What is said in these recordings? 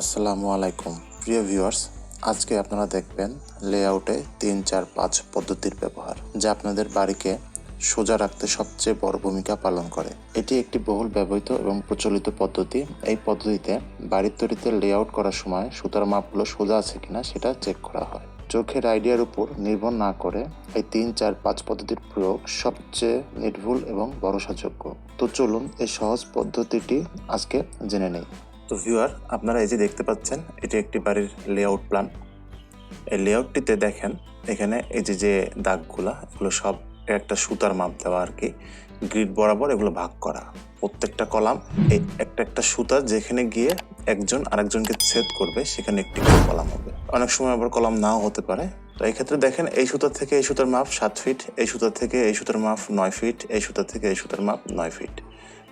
আসসালামু আলাইকুম। প্রিয় ভিউয়ার্স, আজকে আপনারা দেখবেন লেআউটে তিন, চার, পাঁচ পদ্ধতির ব্যবহার, যা আপনাদের বাড়িকে সোজা রাখতে সবচেয়ে বড় ভূমিকা পালন করে। এটি একটি বহুল ব্যবহৃত এবং প্রচলিত পদ্ধতি। এই পদ্ধতিতে বাড়ির তৈরিতে লেআউট করার সময় সুতার মাপগুলো সোজা আছে কিনা সেটা চেক করা হয়। চোখের আইডিয়ার উপর নির্ভর না করে এই তিন, চার, পাঁচ পদ্ধতির প্রয়োগ সবচেয়ে নির্ভুল এবং ভরসাযোগ্য। তো চলুন এই সহজ পদ্ধতিটি আজকে জেনে নেই। তো ভিউয়ার আপনারা এই যে দেখতে পাচ্ছেন, এটি একটি বাড়ির লেআউট প্ল্যান এই লেআউটটিতে দেখেন, এখানে এই যে যে দাগগুলা, এগুলো সব একটা সুতার মাপ দেওয়া আর কি। গ্রিড বরাবর এগুলো ভাগ করা। প্রত্যেকটা কলাম এই একটা একটা সুতা যেখানে গিয়ে একজন আরেকজনকে ছেদ করবে, সেখানে একটি করে কলাম হবে। অনেক সময় আবার কলাম নাও হতে পারে। তো এই ক্ষেত্রে দেখেন, এই সুতা থেকে এই সুতার মাপ সাত ফিট এই সুতার থেকে এই সুতার মাপ নয় ফিট এই সুতা থেকে এই সুতার মাপ নয় ফিট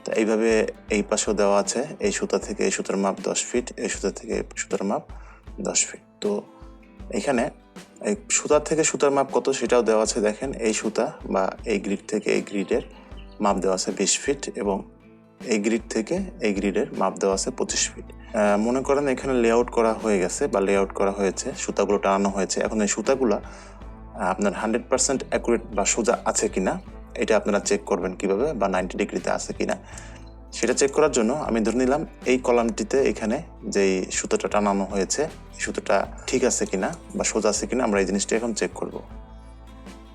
তো এইভাবে এই পাশেও দেওয়া আছে, এই সুতা থেকে এই সুতার মাপ দশ ফিট এই সুতা থেকে এই সুতার মাপ দশ ফিট তো এখানে এই সুতার থেকে সুতার মাপ কত সেটাও দেওয়া আছে দেখেন, এই সুতা বা এই গ্রিড থেকে এই গ্রিডের মাপ দেওয়া আছে বিশ ফিট এবং এই গ্রিড থেকে এই গ্রিডের মাপ দেওয়া আছে পঁচিশ ফিট মনে করেন এখানে লেআউট করা হয়ে গেছে বা লেআউট করা হয়েছে, সুতাগুলো টানানো হয়েছে। এখন এই সুতাগুলো আপনার হান্ড্রেড পার্সেন্ট অ্যাকুরেট বা সোজা আছে কিনা এটা আপনারা চেক করবেন কীভাবে বা নাইনটি ডিগ্রিতে আছে কিনা। সেটা চেক করার জন্য আমি ধরে নিলাম এই কলামটিতে এখানে যেই সুতোটা টানানো হয়েছে সুতোটা ঠিক আছে কিনা বা সোজা আছে কিনা আমরা এই জিনিসটা এখন চেক করব।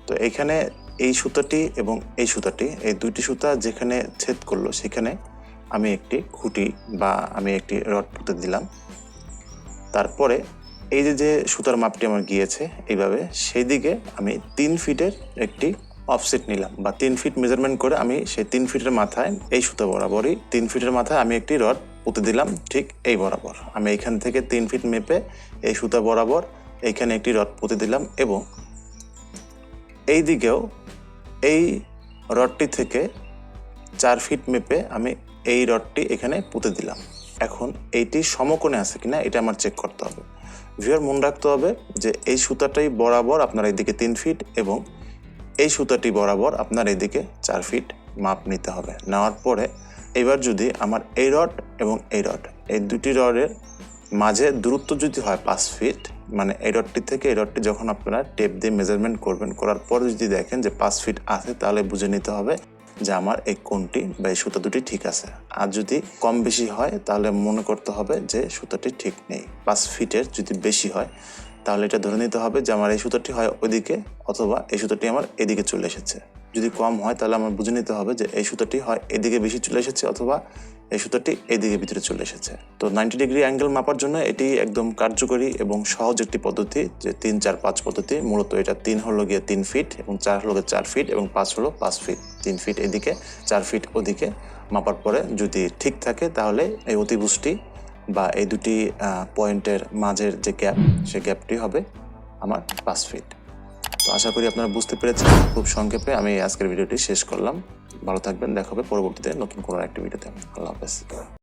তো এখানে এই সুতাটি এবং এই সুতাটি, এই দুইটি সুতা যেখানে ছেদ করল সেখানে আমি একটি খুঁটি বা আমি একটি রড পুঁতে দিলাম। তারপরে এই যে যে সুতার মাপটি আমার গিয়েছে এইভাবে সেই দিকে আমি তিন ফিটের একটি অফসেট নিলাম বা তিন ফিট মেজারমেন্ট করে আমি সেই তিন ফিটের মাথায় এই সুতা বরাবরই তিন ফিটের মাথায় আমি একটি রড পুঁতে দিলাম ঠিক এই বরাবর। আমি এখান থেকে তিন ফিট মেপে এই সুতা বরাবর এইখানে একটি রড পুঁতে দিলাম এবং এই দিকেও এই রডটি থেকে চার ফিট মেপে আমি এই রডটি এখানে পুঁতে দিলাম। এখন এইটি সমকোণে আছে কিনা এটা আমার চেক করতে হবে। ভিউয়ার মনে রাখতে হবে যে এই সুতাটাই বরাবর আপনার এইদিকে তিন ফিট এবং এই সুতাটি বরাবর আপনার এদিকে চার ফিট মাপ নিতে হবে। নেওয়ার পরে এবার যদি আমার এই রড এবং এই রড এই দুটি রডের মাঝে দূরত্ব যদি হয় পাঁচ ফিট মানে এই রডটি থেকে এই রডটি যখন আপনারা টেপ দিয়ে মেজারমেন্ট করবেন, করার পর যদি দেখেন যে পাঁচ ফিট আছে, তাহলে বুঝে নিতে হবে যে আমার এই কোনটি বা এই সুতা দুটি ঠিক আছে। আর যদি কম বেশি হয়, তাহলে মনে করতে হবে যে সুতাটি ঠিক নেই। পাঁচ ফিটের যদি বেশি হয় তাহলে এটা ধরে নিতে হবে যে আমার এই সুতোটি হয় ওইদিকে অথবা এই সুতোটি আমার এদিকে চলে এসেছে। যদি কম হয় তাহলে আমার বুঝে নিতে হবে যে এই সুতোটি হয় এদিকে বেশি চলে এসেছে অথবা এই সুতোটি এদিকে ভিতরে চলে এসেছে। তো নাইনটি ডিগ্রি অ্যাঙ্গেল মাপার জন্য এটি একদম কার্যকরী এবং সহজ একটি পদ্ধতি যে তিন, চার, পাঁচ পদ্ধতি। মূলত এটা তিন হলো গিয়ে তিন ফিট এবং চার হলো গিয়ে চার ফিট এবং পাঁচ হলো পাঁচ ফিট তিন ফিট এদিকে, চার ফিট ওদিকে মাপার পরে যদি ঠিক থাকে তাহলে এই অতিবৃষ্টি বা এই দুটি পয়েন্টের মাঝের যে গ্যাপ সে গ্যাপটি হবে আমার পাঁচ ফিট তো আশা করি আপনারা বুঝতে পেরেছেন। খুব সংক্ষেপে আমি আজকের ভিডিওটি শেষ করলাম। ভালো থাকবেন। দেখা হবে পরবর্তীতে নতুন কোনো একটি ভিডিওতে আল্লাহ হাফেজ।